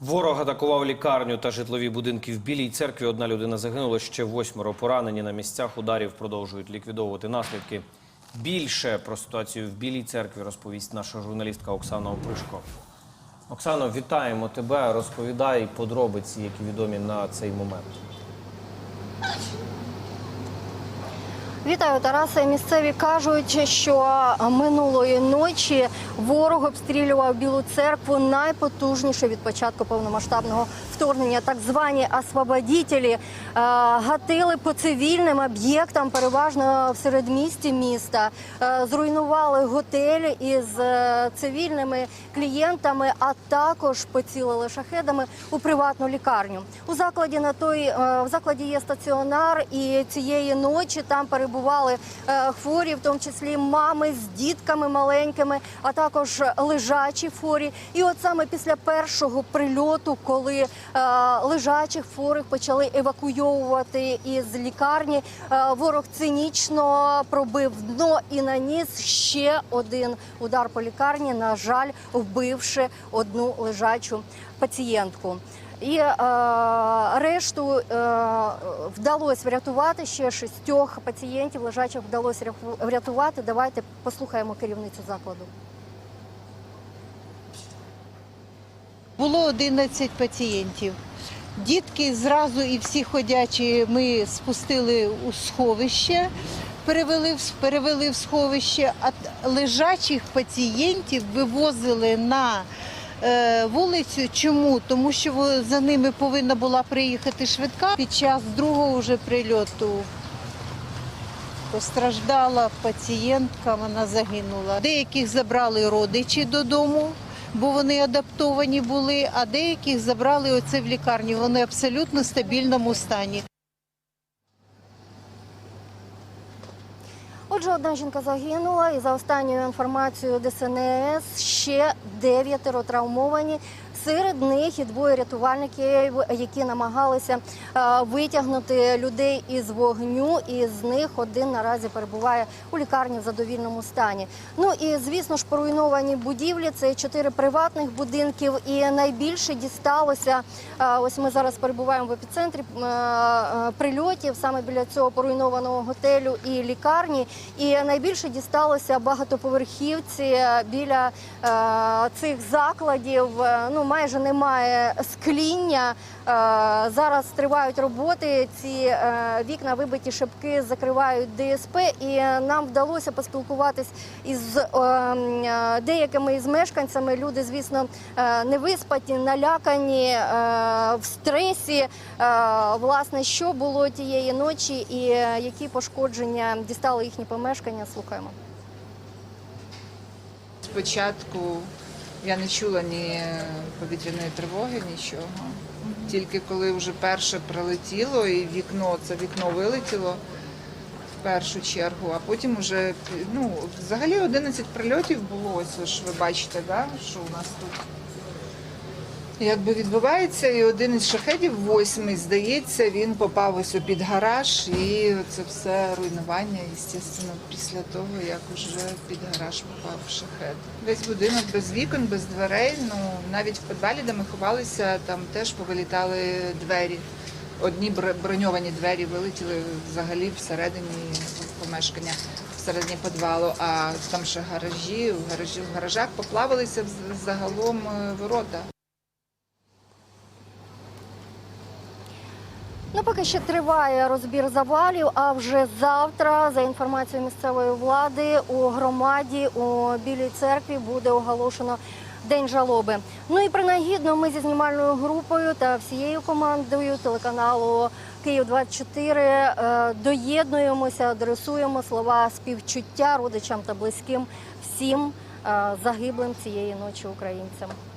Ворог атакував лікарню та житлові будинки в Білій церкві. Одна людина загинула, ще восьмеро поранені. На місцях ударів продовжують ліквідовувати наслідки. Більше про ситуацію в Білій церкві розповість наша журналістка Оксана Опришко. Оксано, вітаємо тебе. Розповідай подробиці, які відомі на цей момент. Вітаю, Тарасе. Місцеві кажуть, що минулої ночі ворог обстрілював Білу церкву найпотужніше від початку повномасштабного вторгнення. Так звані освободітелі е, гатили по цивільним об'єктам, переважно в середмісті міста. Е, Зруйнували готелі із е, цивільними клієнтами, а також поцілили шахедами у приватну лікарню. У закладі на той в закладі є стаціонар, і цієї ночі там перебували е, хворі, в тому числі мами з дітками маленькими, а також лежачі хворі. І от саме після першого прильоту, коли е, лежачих хворих почали евакуйовувати із лікарні, е, ворог цинічно пробив дно і наніс ще один удар по лікарні. На жаль, вбивши одну лежачу пацієнтку. І е, решту е, вдалося врятувати ще шістьох пацієнтів. Лежачих вдалося врятувати. Давайте послухаємо керівницю закладу. Було 11 пацієнтів. Дітки зразу і всі ходячі ми спустили у сховище, перевели, перевели в сховище, а лежачих пацієнтів вивозили на вулицю. Чому? Тому що за ними повинна була приїхати швидка. Під час другого вже прильоту постраждала пацієнтка, вона загинула. Деяких забрали родичі додому, бо вони адаптовані були, а деяких забрали оце в лікарню. Вони абсолютно стабільному стані. Отже, одна жінка загинула, і за останньою інформацією ДСНС ще дев'ятеро травмовані. Серед них і двоє рятувальників, які намагалися е, витягнути людей із вогню. І з них один наразі перебуває у лікарні в задовільному стані. Ну і звісно ж, поруйновані будівлі це чотири приватних будинків. І найбільше дісталося. е, Ось ми зараз перебуваємо в епіцентрі е, прильотів саме біля цього поруйнованого готелю і лікарні. І найбільше дісталося багатоповерхівці біля е, цих закладів. Е, Ну майже немає скління. Е, зараз тривають роботи. Ці вікна вибиті шибки закривають ДСП, і нам вдалося поспілкуватись із деякими із мешканцями. Люди, звісно, не виспаті, налякані в стресі. Власне, що було тієї ночі, і які пошкодження дістали їхні помешкання. Слухаємо. Спочатку я не чула ні повітряної тривоги, нічого. Тільки коли вже перше прилетіло і вікно, це вікно вилетіло в першу чергу, а потім вже ну, взагалі 11 прильотів було. Ось ви бачите, да, що у нас тут. Якби відбувається, і один із шахедів, восьмий, здається, він попав ось у під гараж, і це все руйнування, звісно, після того, як уже під гараж попав шахед. Весь будинок без вікон, без дверей. Ну навіть в підвалі, де ми ховалися, там теж повилітали двері. Одні бр- броньовані двері вилетіли взагалі всередині помешкання, всередині підвалу, а там ще гаражі, в гаражі в гаражах поплавилися загалом е, ворота. Ну, поки ще триває розбір завалів. А вже завтра, за інформацією місцевої влади, у громаді у Білій церкві буде оголошено день жалоби. Ну і принагідно, ми зі знімальною групою та всією командою телеканалу Київ 24 е, доєднуємося, адресуємо слова співчуття родичам та близьким всім е, загиблим цієї ночі українцям.